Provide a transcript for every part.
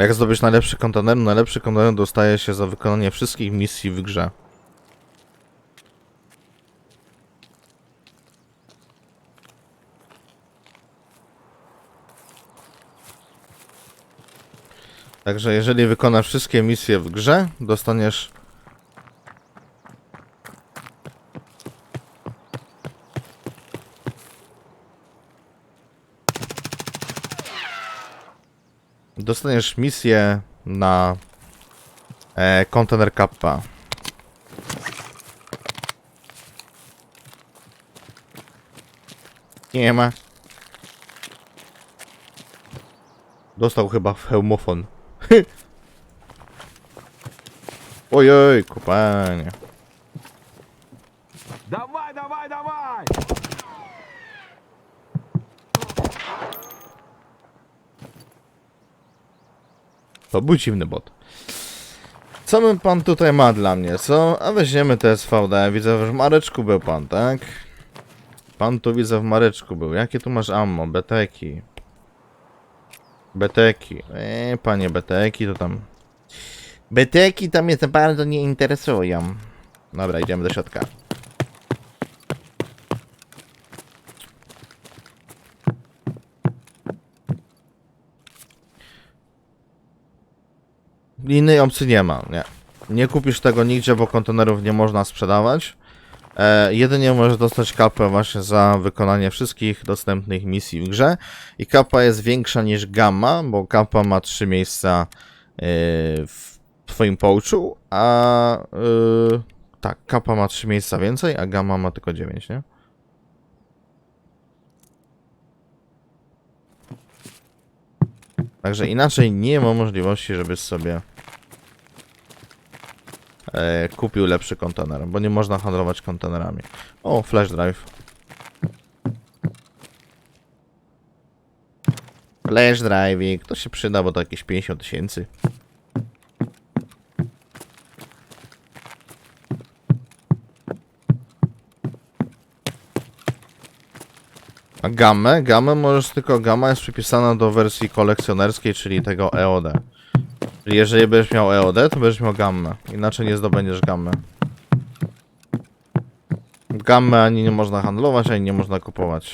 Jak zdobyć najlepszy kontener? Najlepszy kontener dostaje się za wykonanie wszystkich misji w grze. Także jeżeli wykonasz wszystkie misje w grze, dostaniesz dostaniesz misję na e, kontener kappa. Nie ma. Dostał chyba w hełmofon. Ojej, kopanie. To był dziwny bot. Co my pan tutaj ma dla mnie, co? A weźmiemy TSVD. Widzę, że w Mareczku był pan, tak? Pan tu widzę w Mareczku był. Jakie tu masz ammo? Beteki. Beteki. Eee, panie Beteki, to tam... Beteki to mnie za bardzo nie interesują. Dobra, idziemy do środka. Innej opcji nie ma, nie. Nie kupisz tego nigdzie, bo kontenerów nie można sprzedawać. E, jedynie możesz dostać kapę właśnie za wykonanie wszystkich dostępnych misji w grze. I kapa jest większa niż gamma, bo kapa ma trzy miejsca e, w twoim pouchu, a e, tak, kapa ma trzy miejsca więcej, a gamma ma tylko 9, nie? Także inaczej nie ma możliwości, żebyś sobie e, kupił lepszy kontener, bo nie można handlować kontenerami. O, flash drive. Flash drive, to się przyda, bo to jakieś 50 tysięcy. A gamę? Gamę możesz tylko, gama jest przypisana do wersji kolekcjonerskiej, czyli tego EOD. Jeżeli będziesz miał EOD, to będziesz miał gammę. Inaczej nie zdobędziesz gammy. Gammę ani nie można handlować, ani nie można kupować.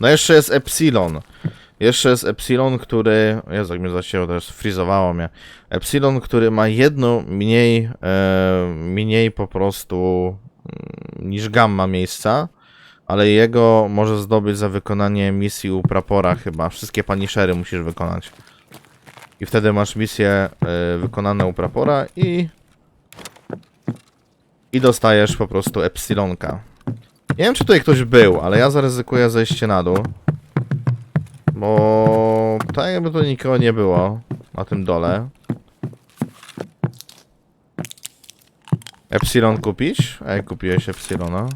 No jeszcze jest Epsilon. Jeszcze jest Epsilon, który... Jezu, jak mnie zacięło, to już frizowało mnie. Epsilon, który ma jedno mniej, e, mniej po prostu mm, niż gamma miejsca, ale jego może zdobyć za wykonanie misji u prapora chyba. Wszystkie paniszery musisz wykonać. I wtedy masz misję e, wykonane u prapora i... I dostajesz po prostu Epsilonka. Nie wiem, czy tutaj ktoś był, ale ja zaryzykuję zejście na dół. Bo tak jakby tu nikogo nie było na tym dole. Epsilon kupić? Ej, kupiłeś Epsilona.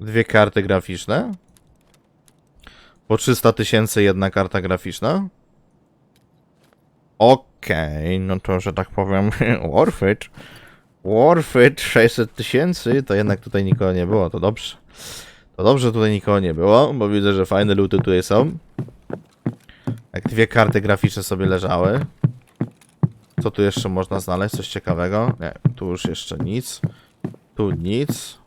Dwie karty graficzne. Po 300 tysięcy jedna karta graficzna. Okej, no to że tak powiem, worth it. Worth it, 600 tysięcy, to jednak tutaj nikogo nie było, to dobrze. To dobrze, tutaj nikogo nie było, bo widzę, że fajne luty tutaj są. Jak dwie karty graficzne sobie leżały. Co tu jeszcze można znaleźć? Coś ciekawego? Nie, tu już jeszcze nic. Tu nic.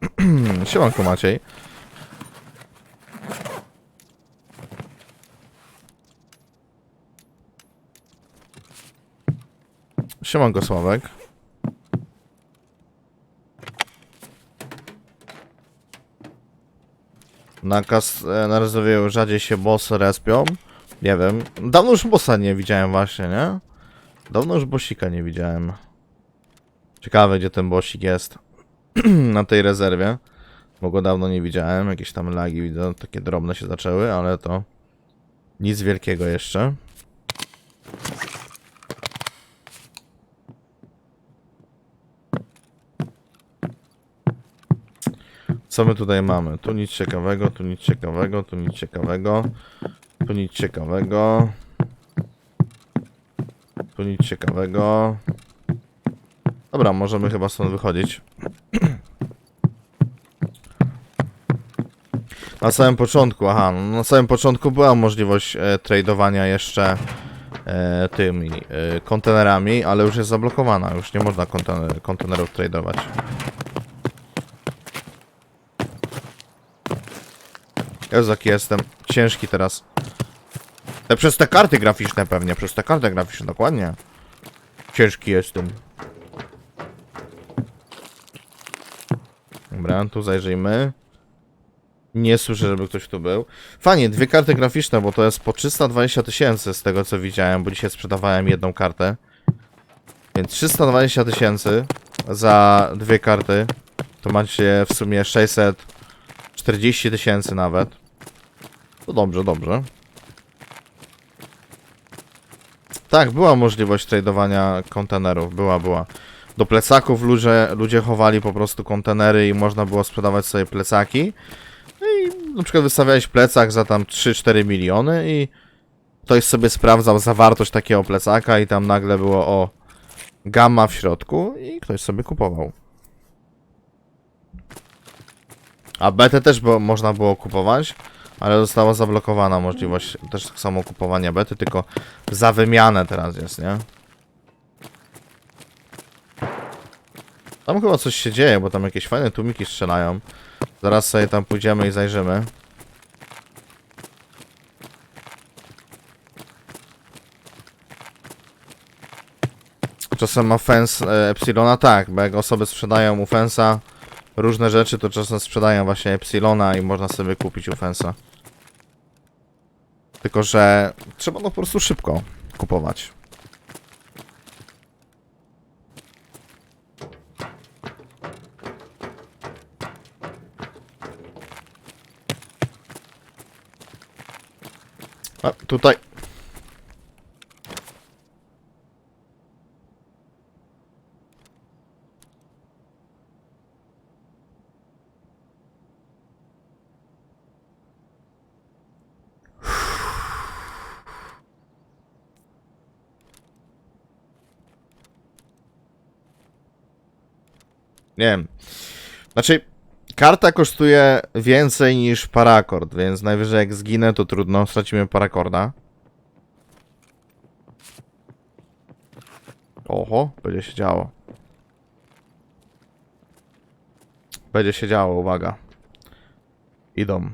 Siemanko Maciej. Siemanko Sławek. Na, kas na rezerwie rzadziej się bossy respią. Nie wiem. Dawno już bossa nie widziałem właśnie, nie? Dawno już bossika nie widziałem. Ciekawe gdzie ten bossik jest. na tej rezerwie. Bo go dawno nie widziałem. Jakieś tam lagi widzę, takie drobne się zaczęły, ale to nic wielkiego jeszcze. Co my tutaj mamy? Tu nic ciekawego, tu nic ciekawego, tu nic ciekawego, tu nic ciekawego. Tu nic ciekawego. Dobra, możemy chyba stąd wychodzić. Na samym początku, aha, no na samym początku była możliwość e, tradowania jeszcze e, tymi e, kontenerami, ale już jest zablokowana, już nie można kontener, kontenerów tradować. Jezu, jestem ciężki teraz. E, przez te karty graficzne pewnie, przez te karty graficzne, dokładnie. Ciężki jestem. Dobra, tu zajrzyjmy. Nie słyszę, żeby ktoś tu był. Fajnie, dwie karty graficzne, bo to jest po 320 tysięcy z tego co widziałem, bo dzisiaj sprzedawałem jedną kartę. Więc 320 tysięcy za dwie karty. To macie w sumie 640 tysięcy nawet. To dobrze, dobrze. Tak, była możliwość tradowania kontenerów. Była, była. Do plecaków ludzie, ludzie chowali po prostu kontenery i można było sprzedawać sobie plecaki. No i na przykład wystawiałeś plecak za tam 3-4 miliony i ktoś sobie sprawdzał zawartość takiego plecaka i tam nagle było o gamma w środku i ktoś sobie kupował. A betę też było, można było kupować, ale została zablokowana możliwość też tak samo kupowania bety, tylko za wymianę teraz jest, nie? Tam chyba coś się dzieje, bo tam jakieś fajne tłumiki strzelają. Zaraz sobie tam pójdziemy i zajrzymy. Czasem offense e, Epsilona tak, bo jak osoby sprzedają offensa różne rzeczy, to czasem sprzedają właśnie Epsilona i można sobie kupić offensa. Tylko, że trzeba no po prostu szybko kupować. A, tutaj. Nie wiem. Znaczy, karta kosztuje więcej niż parakord, więc najwyżej jak zginę, to trudno, stracimy parakorda. Oho, będzie się działo. Będzie się działo, uwaga. Idą.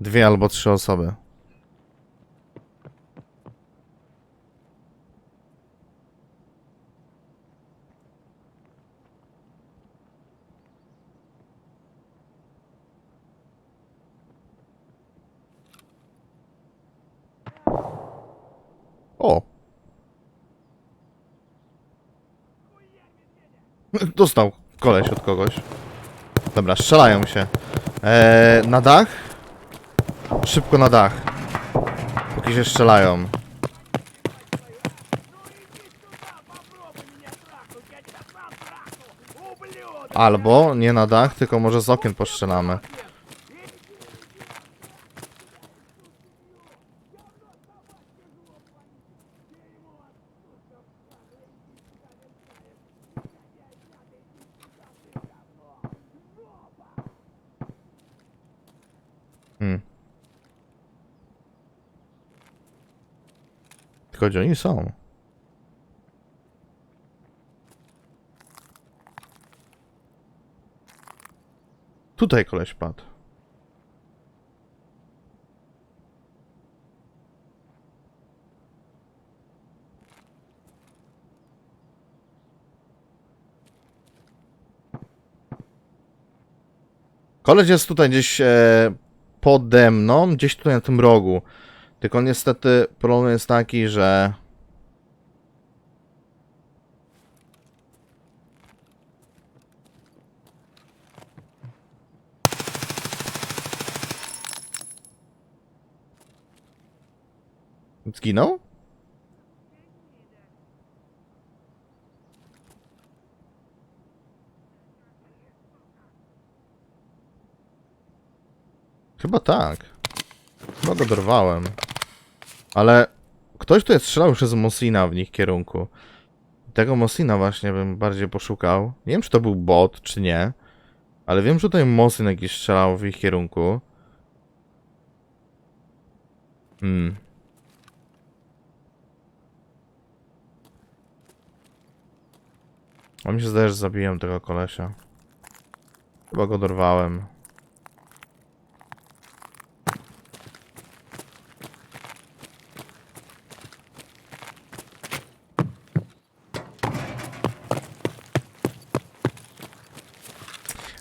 Dwie albo trzy osoby. O! Dostał koleś od kogoś. Dobra, strzelają się. Eee, na dach? Szybko na dach. Póki się strzelają. Albo nie na dach, tylko może z okien postrzelamy. Hmm. Tylko gdzie oni są? Tutaj koleś padł. Koleś jest tutaj gdzieś e, pode mną, gdzieś tutaj na tym rogu. Tylko niestety problem jest taki, że... Zginął? Chyba tak. Chyba go dorwałem. Ale ktoś tu jest strzelał przez Mosina w nich kierunku. Tego Mosina właśnie bym bardziej poszukał. Nie wiem, czy to był bot, czy nie. Ale wiem, że tutaj Mosin jakiś strzelał w ich kierunku. Hmm. A mi się zdaje, że zabiłem tego kolesia. Chyba go dorwałem.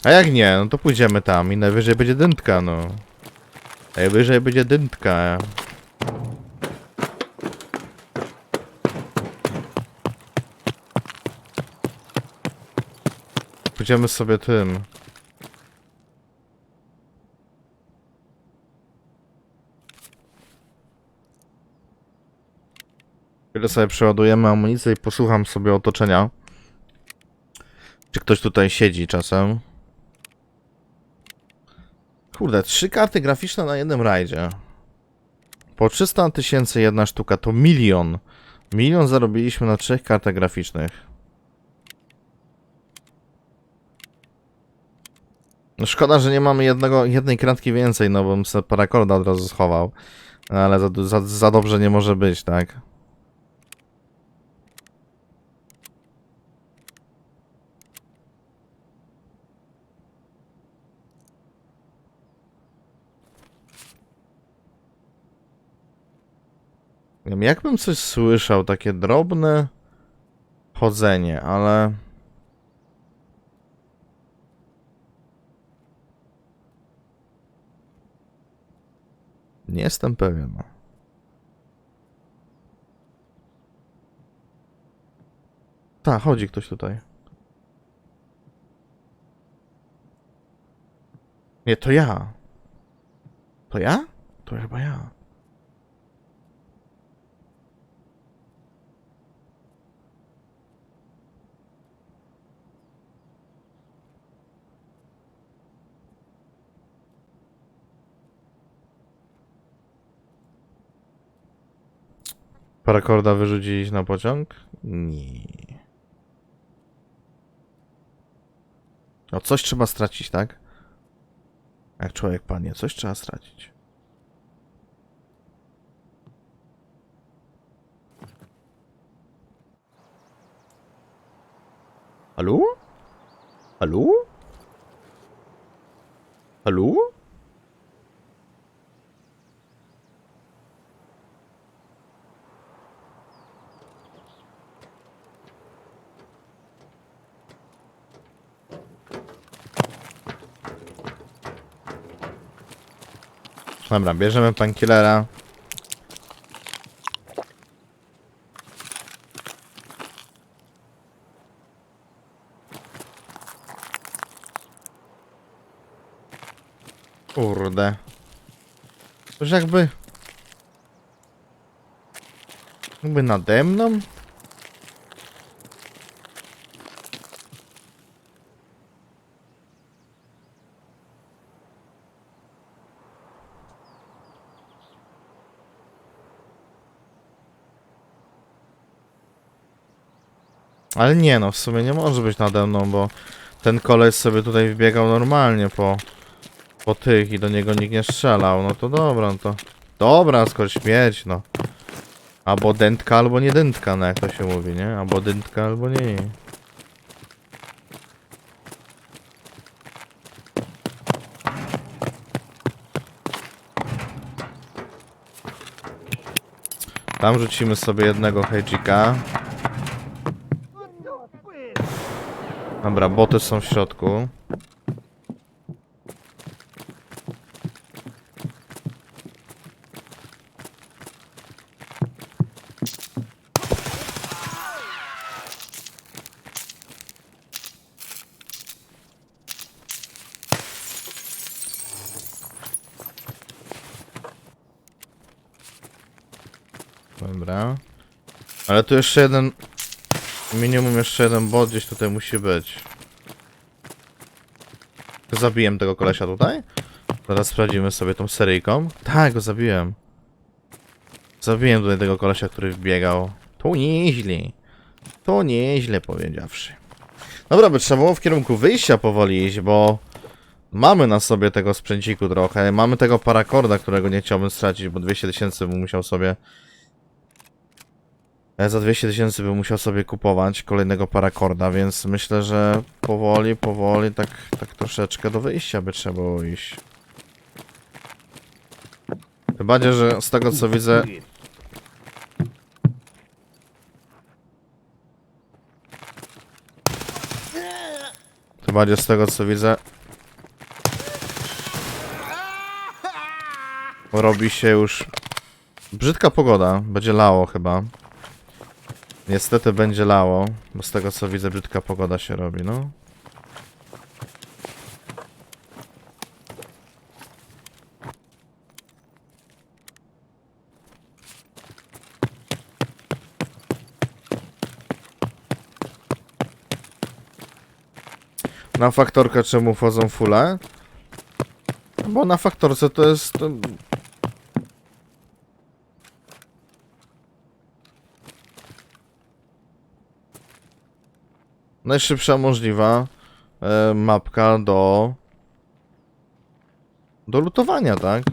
A jak nie, no to pójdziemy tam i najwyżej będzie dętka, no. Najwyżej będzie dętka. Pójdziemy sobie tym. Chwilę sobie przeładujemy amunicję i posłucham sobie otoczenia. Czy ktoś tutaj siedzi czasem? Kurde, trzy karty graficzne na jednym rajdzie. Po 300 tysięcy jedna sztuka to milion. Milion zarobiliśmy na trzech kartach graficznych. No szkoda, że nie mamy jednego, jednej kratki więcej, no bym sobie parakorda od razu schował. No, Ale za, za, za dobrze nie może być, tak? Jakbym coś słyszał, takie drobne chodzenie, ale... Nie jestem pewien. Tak, chodzi ktoś tutaj. Nie, to ja. To ja? To chyba ja. Parakorda wyrzucić na pociąg? Nie. No coś trzeba stracić, tak? Jak człowiek panie, coś trzeba stracić. Halo? Halo? Halo? Dobra, bierzemy pankillera. Kurde. Coś jakby... Jakby nade mną? Ale nie no, w sumie nie może być nade mną, bo ten koleś sobie tutaj wbiegał normalnie po, po tych i do niego nikt nie strzelał. No to dobra, no to... Dobra, skoro śmierć, no. Albo dętka, albo nie dętka, no jak to się mówi, nie? Albo dętka, albo nie. Tam rzucimy sobie jednego hejdzika. Dobra, boty są w środku. Dobra. Ale tu jeszcze jeden Minimum jeszcze jeden bot gdzieś tutaj musi być. Zabiłem tego kolesia tutaj? Teraz sprawdzimy sobie tą seryjką. Tak, go zabiłem. Zabiłem tutaj tego kolesia, który wbiegał. To nieźle. To nieźle powiedziawszy. Dobra, by trzeba było w kierunku wyjścia powoli iść, bo mamy na sobie tego sprzęciku trochę. Mamy tego parakorda, którego nie chciałbym stracić, bo 200 tysięcy bym musiał sobie... Za 200 tysięcy bym musiał sobie kupować kolejnego parakorda, więc myślę, że powoli, powoli, tak, tak troszeczkę do wyjścia by trzeba było iść. Chyba, nie, że z tego co widzę, Chyba nie z tego co widzę. Robi się już brzydka pogoda. Będzie lało chyba. Niestety będzie lało, bo z tego co widzę brzydka pogoda się robi, no. Na faktorkę czemu wchodzą fule? Bo na faktorce to jest... Najszybsza możliwa e, mapka do... Do lutowania, tak?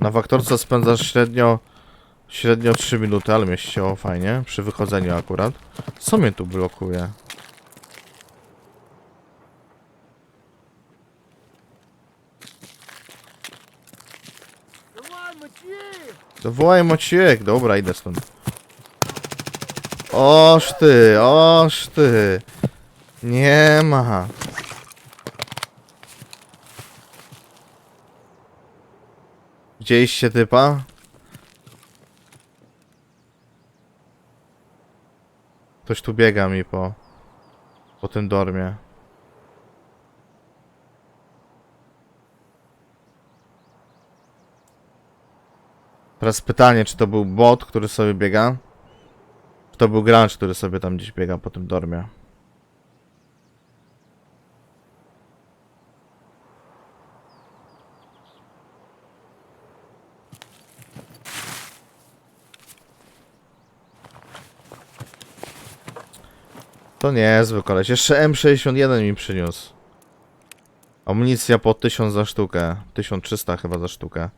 Na faktorce spędzasz średnio... Średnio 3 minuty, ale mnie ścięło fajnie. Przy wychodzeniu akurat. Co mnie tu blokuje? Zawołaj Maciek, dobra, idę stąd. Oż ty, oż ty. Nie ma. Widzieliście typa? Ktoś tu biega mi po... Po tym dormie. Teraz pytanie, czy to był bot, który sobie biega? To był gracz, który sobie tam gdzieś biega po tym dormie? To niezły koleś. Jeszcze M61 mi przyniósł. Amunicja po 1000 za sztukę. 1300 chyba za sztukę.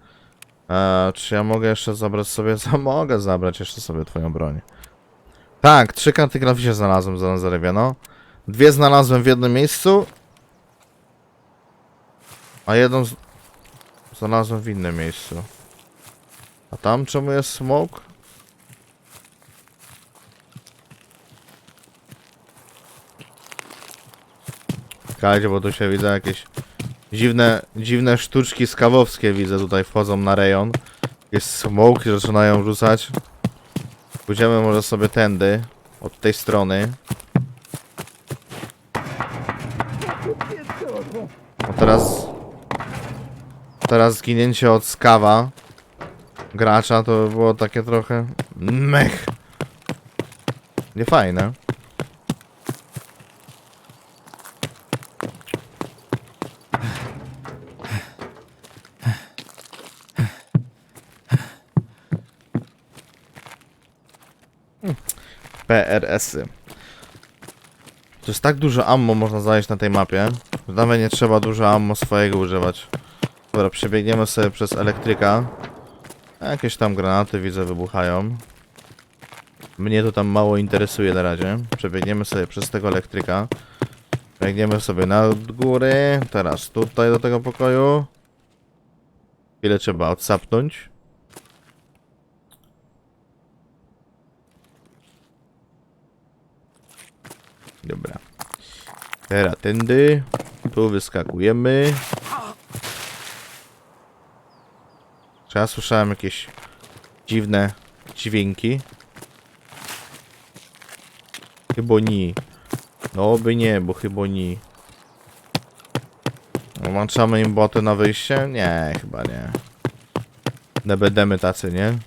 Eee, czy ja mogę jeszcze zabrać sobie... Mogę zabrać jeszcze sobie twoją broń? Tak, trzy karty graficzne znalazłem za Nazarewiano. Dwie znalazłem w jednym miejscu. A jedną z... znalazłem w innym miejscu. A tam czemu jest smoke? Czekajcie, bo tu się widzę jakieś dziwne, dziwne sztuczki skawowskie widzę tutaj wchodzą na rejon. Jest smoke, zaczynają rzucać. Pójdziemy może sobie tędy, od tej strony. A teraz... Teraz zginięcie od skawa gracza to by było takie trochę... Mech! Niefajne. PRS-y. To jest tak dużo ammo można znaleźć na tej mapie, że nawet nie trzeba dużo ammo swojego używać. Dobra, przebiegniemy sobie przez elektryka. Jakieś tam granaty widzę wybuchają. Mnie to tam mało interesuje na razie. Przebiegniemy sobie przez tego elektryka. Biegniemy sobie na góry. Teraz tutaj do tego pokoju. Ile trzeba odsapnąć? Dobra. Teraz tędy. Tu wyskakujemy. Czy ja słyszałem jakieś dziwne dźwięki? Chyba nie. No by nie, bo chyba nie. Włączamy im boty na wyjście? Nie, chyba nie. Nie będziemy tacy, nie?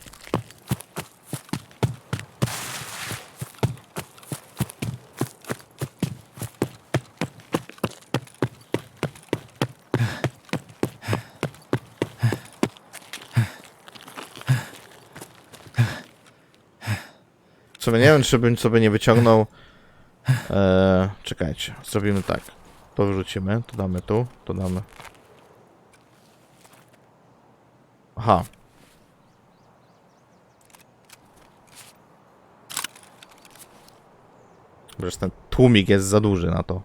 Sumie nie wiem, czy bym sobie nie wyciągnął. E, czekajcie, zrobimy tak. To wrzucimy, to damy tu, to damy. Aha. Zresztą ten tłumik jest za duży na to.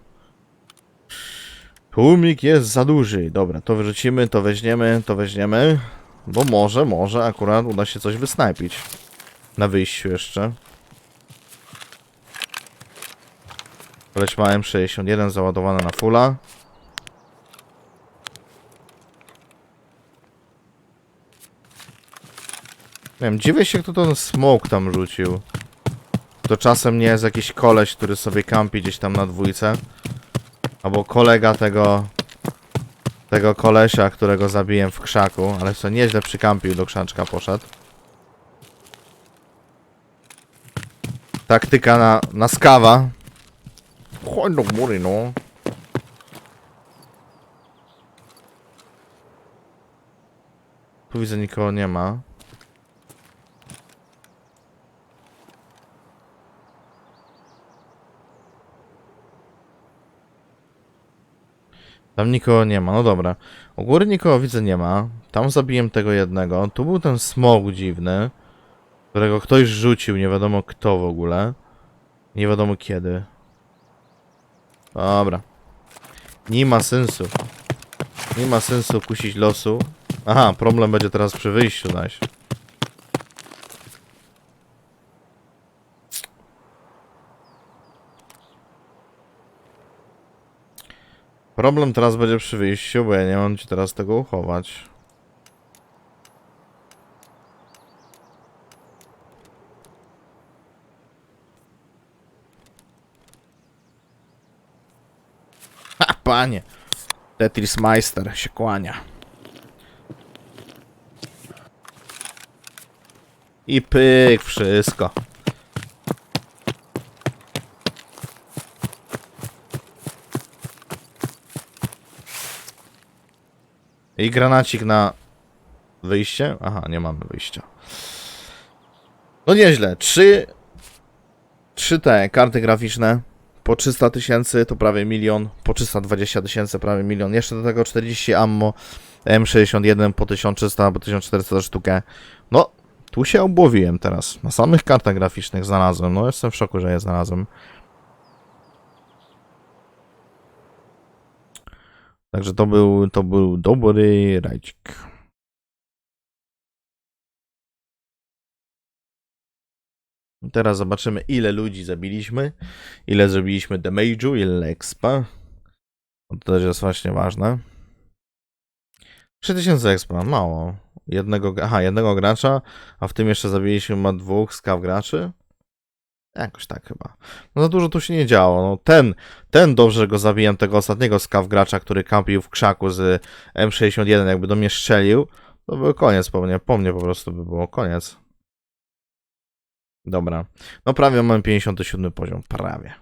Tłumik jest za duży. Dobra, to wyrzucimy, to weźmiemy, to weźmiemy. Bo może, może akurat uda się coś wysnajpić. Na wyjściu jeszcze. Koleś ma M61 załadowane na fulla. Nie wiem, dziwię się kto ten smoke tam rzucił. To czasem nie jest jakiś koleś, który sobie kampi gdzieś tam na dwójce. Albo kolega tego... Tego kolesia, którego zabiłem w krzaku, ale co nieźle przykampił do krzaczka poszedł. Taktyka na, na skawa. Chodź do góry, no. Tu widzę nikogo nie ma. Tam nikogo nie ma, no dobra. U góry nikogo widzę nie ma. Tam zabiłem tego jednego. Tu był ten smog dziwny, którego ktoś rzucił, nie wiadomo kto w ogóle. Nie wiadomo kiedy. Dobra. Nie ma sensu. Nie ma sensu kusić losu. Aha, problem będzie teraz przy wyjściu, zaś. Problem teraz będzie przy wyjściu, bo ja nie mam ci teraz tego uchować. Panie. Tetris Meister się kłania. I pyk, wszystko. I granacik na wyjście? Aha, nie mamy wyjścia. No nieźle. Trzy, trzy te karty graficzne po 300 tysięcy to prawie milion, po 320 tysięcy prawie milion. Jeszcze do tego 40 ammo M61 po 1300, po 1400 za sztukę. No, tu się obłowiłem teraz. Na samych kartach graficznych znalazłem. No, jestem w szoku, że je znalazłem. Także to był, to był dobry rajdzik. Teraz zobaczymy, ile ludzi zabiliśmy, ile zrobiliśmy damage'u, ile expa. Bo To też jest właśnie ważne. 3000 expa, mało. Jednego, aha, jednego gracza, a w tym jeszcze zabiliśmy ma dwóch skaw graczy. Jakoś tak chyba. No za dużo tu się nie działo. No ten, ten dobrze go zabiłem, tego ostatniego skaw gracza, który kampił w krzaku z M61, jakby do mnie strzelił, to był koniec po mnie, po mnie po prostu by było koniec. Dobra. No prawie mam 57 poziom, prawie.